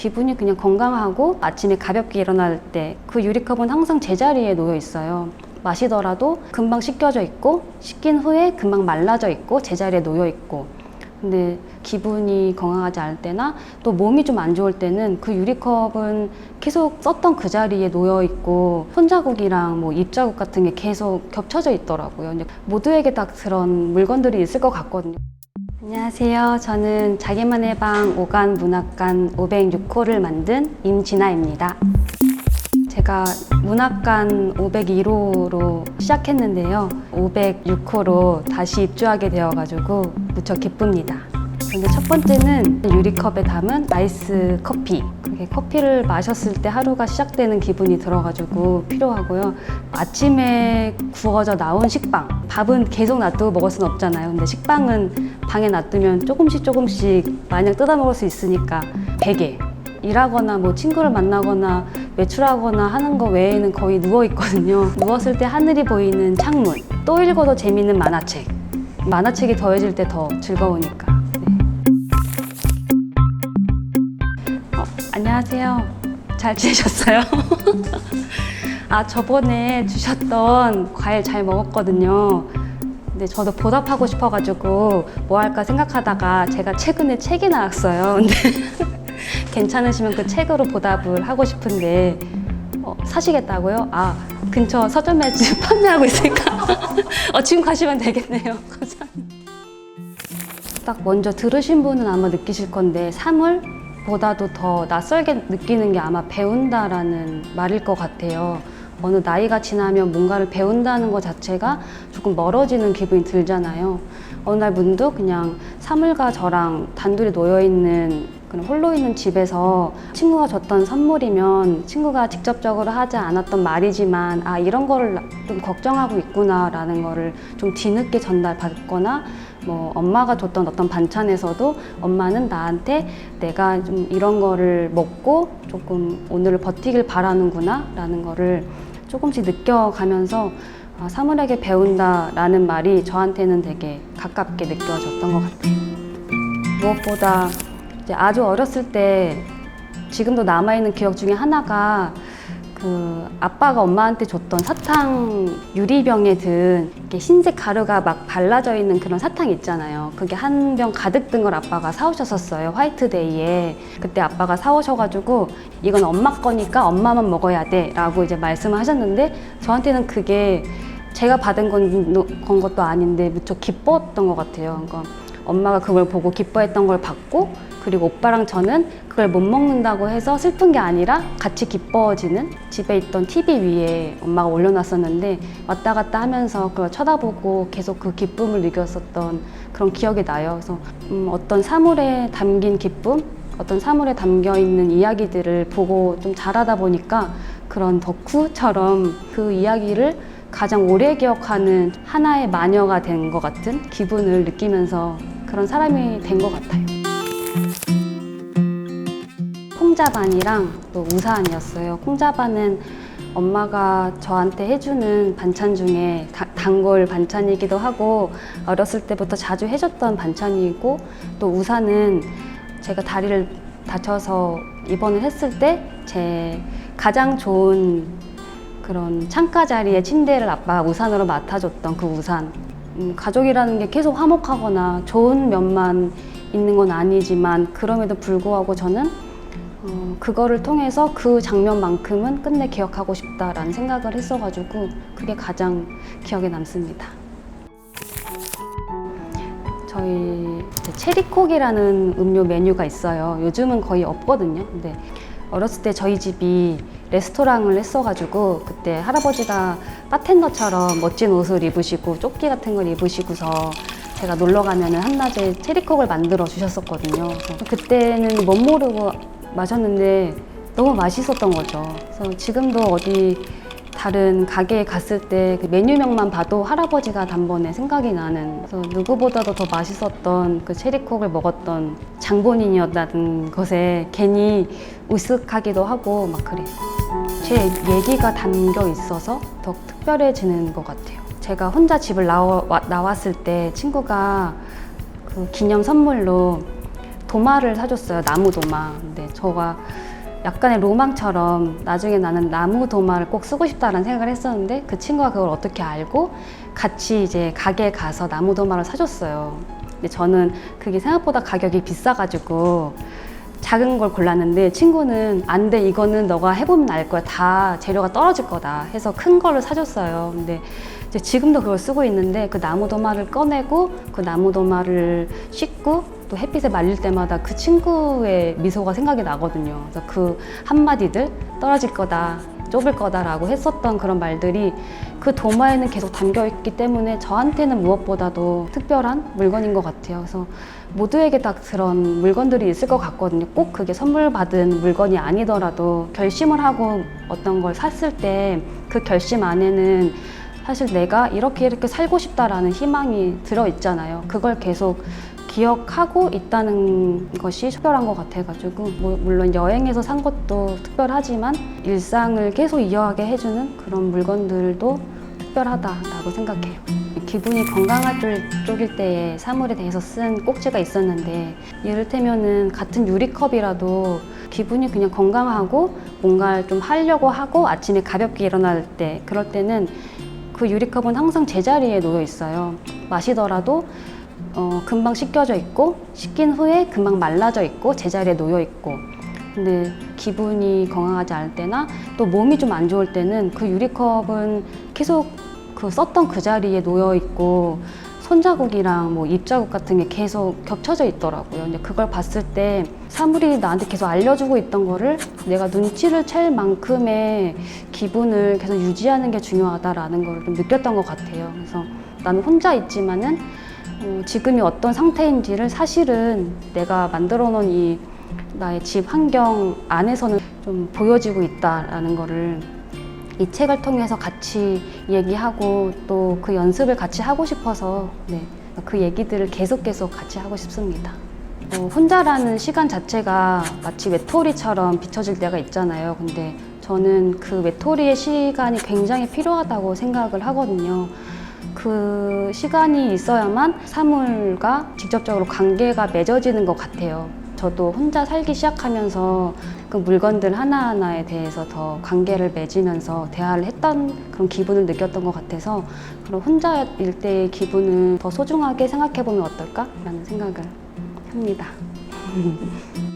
기분이 그냥 건강하고 아침에 가볍게 일어날 때 그 유리컵은 항상 제자리에 놓여 있어요. 마시더라도 금방 씻겨져 있고 씻긴 후에 금방 말라져 있고 제자리에 놓여 있고 근데 기분이 건강하지 않을 때나 또 몸이 좀 안 좋을 때는 그 유리컵은 계속 썼던 그 자리에 놓여 있고 손자국이랑 뭐 입자국 같은 게 계속 겹쳐져 있더라고요. 모두에게 다 그런 물건들이 있을 것 같거든요. 안녕하세요. 저는 자기만의 방 오간 문학관 506호를 만든 임진아입니다. 제가 문학관 501호로 시작했는데요. 506호로 다시 입주하게 되어가지고 무척 기쁩니다. 근데 첫 번째는 유리컵에 담은 아이스 커피. 커피를 마셨을 때 하루가 시작되는 기분이 들어가지고 필요하고요. 아침에 구워져 나온 식빵. 밥은 계속 놔두고 먹을 수는 없잖아요. 근데 식빵은 방에 놔두면 조금씩 조금씩 마냥 뜯어 먹을 수 있으니까 베개. 일하거나 뭐 친구를 만나거나 외출하거나 하는 거 외에는 거의 누워 있거든요. 누웠을 때 하늘이 보이는 창문. 또 읽어도 재밌는 만화책. 만화책이 더해질 때 더 즐거우니까. 안녕하세요. 잘 지내셨어요? 아, 저번에 주셨던 과일 잘 먹었거든요. 근데 저도 보답하고 싶어가지고 뭐 할까 생각하다가 제가 최근에 책이 나왔어요. 근데 괜찮으시면 그 책으로 보답을 하고 싶은데 어, 사시겠다고요? 아 근처 서점에 지금 판매하고 있으니까 어, 지금 가시면 되겠네요. 감사합니다. 딱 먼저 들으신 분은 아마 느끼실 건데 사물 보다도 더 낯설게 느끼는 게 아마 배운다라는 말일 것 같아요. 어느 나이가 지나면 뭔가를 배운다는 것 자체가 조금 멀어지는 기분이 들잖아요. 어느 날 문득 그냥 사물과 저랑 단둘이 놓여 있는 그런 홀로 있는 집에서 친구가 줬던 선물이면 친구가 직접적으로 하지 않았던 말이지만 아 이런 거를 좀 걱정하고 있구나라는 거를 좀 뒤늦게 전달받거나 뭐 엄마가 줬던 어떤 반찬에서도 엄마는 나한테 내가 좀 이런 거를 먹고 조금 오늘을 버티길 바라는구나 라는 거를 조금씩 느껴가면서 아, 사물에게 배운다라는 말이 저한테는 되게 가깝게 느껴졌던 것 같아요. 무엇보다 이제 아주 어렸을 때 지금도 남아있는 기억 중에 하나가 그 아빠가 엄마한테 줬던 사탕 유리병에 든 이렇게 흰색 가루가 막 발라져 있는 그런 사탕 있잖아요. 그게 한 병 가득 든 걸 아빠가 사오셨었어요. 화이트데이에. 그때 아빠가 사오셔가지고 이건 엄마 거니까 엄마만 먹어야 돼. 라고 이제 말씀을 하셨는데 저한테는 그게 제가 받은 건, 건 것도 아닌데 무척 기뻤던 것 같아요. 그러니까 엄마가 그걸 보고 기뻐했던 걸 받고 그리고 오빠랑 저는 그걸 못 먹는다고 해서 슬픈 게 아니라 같이 기뻐지는 집에 있던 TV 위에 엄마가 올려놨었는데 왔다 갔다 하면서 그걸 쳐다보고 계속 그 기쁨을 느꼈었던 그런 기억이 나요. 그래서 음, 어떤 사물에 담긴 기쁨, 어떤 사물에 담겨 있는 이야기들을 보고 좀 자라다 보니까 그런 덕후처럼 그 이야기를 가장 오래 기억하는 하나의 마녀가 된 것 같은 기분을 느끼면서 그런 사람이 된 것 같아요. 콩자반이랑 또 우산이었어요. 콩자반은 엄마가 저한테 해주는 반찬 중에 다- 단골 반찬이기도 하고 어렸을 때부터 자주 해줬던 반찬이고 또 우산은 제가 다리를 다쳐서 입원을 했을 때 제 가장 좋은 그런 창가 자리에 침대를 아빠가 우산으로 맡아줬던 그 우산. 음, 가족이라는 게 계속 화목하거나 좋은 면만 있는 건 아니지만 그럼에도 불구하고 저는 어, 그거를 통해서 그 장면만큼은 끝내 기억하고 싶다라는 생각을 했어가지고 그게 가장 기억에 남습니다. 저희 체리콕이라는 음료 메뉴가 있어요. 요즘은 거의 없거든요. 근데 어렸을 때 저희 집이 레스토랑을 했어가지고 그때 할아버지가 바텐더처럼 멋진 옷을 입으시고 조끼 같은 걸 입으시고서 제가 놀러 가면은 한낮에 체리콕을 만들어 주셨었거든요. 그때는 못 모르고 마셨는데 너무 맛있었던 거죠. 그래서 지금도 어디 다른 가게에 갔을 때 그 메뉴명만 봐도 할아버지가 단번에 생각이 나는 그래서 누구보다도 더 맛있었던 그 체리콕을 먹었던 장본인이었다는 것에 괜히 우스하기도 하고 막 그래요. 제 얘기가 담겨 있어서 더 특별해지는 것 같아요. 제가 혼자 집을 나와, 와- 나왔을 때 친구가 그 기념 선물로 도마를 사줬어요. 나무 도마. 근데 저가 약간의 로망처럼 나중에 나는 나무 도마를 꼭 쓰고 싶다라는 생각을 했었는데 그 친구가 그걸 어떻게 알고 같이 이제 가게에 가서 나무 도마를 사줬어요. 근데 저는 그게 생각보다 가격이 비싸가지고 작은 걸 골랐는데 친구는 안 돼 이거는 너가 해보면 알 거야 다 재료가 떨어질 거다 해서 큰 거를 사줬어요 근데 지금도 그걸 쓰고 있는데 그 나무 도마를 꺼내고 그 나무 도마를 씻고 또 햇빛에 말릴 때마다 그 친구의 미소가 생각이 나거든요 그래서 그 한마디들 떨어질 거다 좁을 거다라고 했었던 그런 말들이 그 도마에는 계속 담겨 있기 때문에 저한테는 무엇보다도 특별한 물건인 것 같아요. 그래서 모두에게 다 그런 물건들이 있을 것 같거든요. 꼭 그게 선물 받은 물건이 아니더라도 결심을 하고 어떤 걸 샀을 때 그 결심 안에는 사실 내가 이렇게 이렇게 살고 싶다라는 희망이 들어 있잖아요. 그걸 계속 기억하고 있다는 것이 특별한 것 같아가지고 뭐 물론 여행에서 산 것도 특별하지만 일상을 계속 이어가게 해주는 그런 물건들도 특별하다라고 생각해요. 기분이 건강할 쪽- 쪽일 때에 사물에 대해서 쓴 꼭지가 있었는데 이를테면은 같은 유리컵이라도 기분이 그냥 건강하고 뭔가 좀 하려고 하고 아침에 가볍게 일어날 때 그럴 때는 그 유리컵은 항상 제자리에 놓여 있어요. 마시더라도 어, 금방 씻겨져 있고 씻긴 후에 금방 말라져 있고 제자리에 놓여 있고 근데 기분이 건강하지 않을 때나 또 몸이 좀 안 좋을 때는 그 유리컵은 계속 그 썼던 그 자리에 놓여 있고 손자국이랑 뭐 입자국 같은 게 계속 겹쳐져 있더라고요. 근데 그걸 봤을 때 사물이 나한테 계속 알려주고 있던 거를 내가 눈치를 챌 만큼의 기분을 계속 유지하는 게 중요하다라는 걸 좀 느꼈던 것 같아요. 그래서 나는 혼자 있지만은 어, 지금이 어떤 상태인지를 사실은 내가 만들어 놓은 이 나의 집 환경 안에서는 좀 보여지고 있다라는 거를 이 책을 통해서 같이 얘기하고 또 그 연습을 같이 하고 싶어서 네, 그 얘기들을 계속 계속 같이 하고 싶습니다. 어, 혼자라는 시간 자체가 마치 외톨이처럼 비춰질 때가 있잖아요. 근데 저는 그 외톨이의 시간이 굉장히 필요하다고 생각을 하거든요. 그 시간이 있어야만 사물과 직접적으로 관계가 맺어지는 것 같아요. 저도 혼자 살기 시작하면서 그 물건들 하나하나에 대해서 더 관계를 맺으면서 대화를 했던 그런 기분을 느꼈던 것 같아서 그런 혼자일 때의 기분을 더 소중하게 생각해 보면 어떨까라는 생각을 합니다.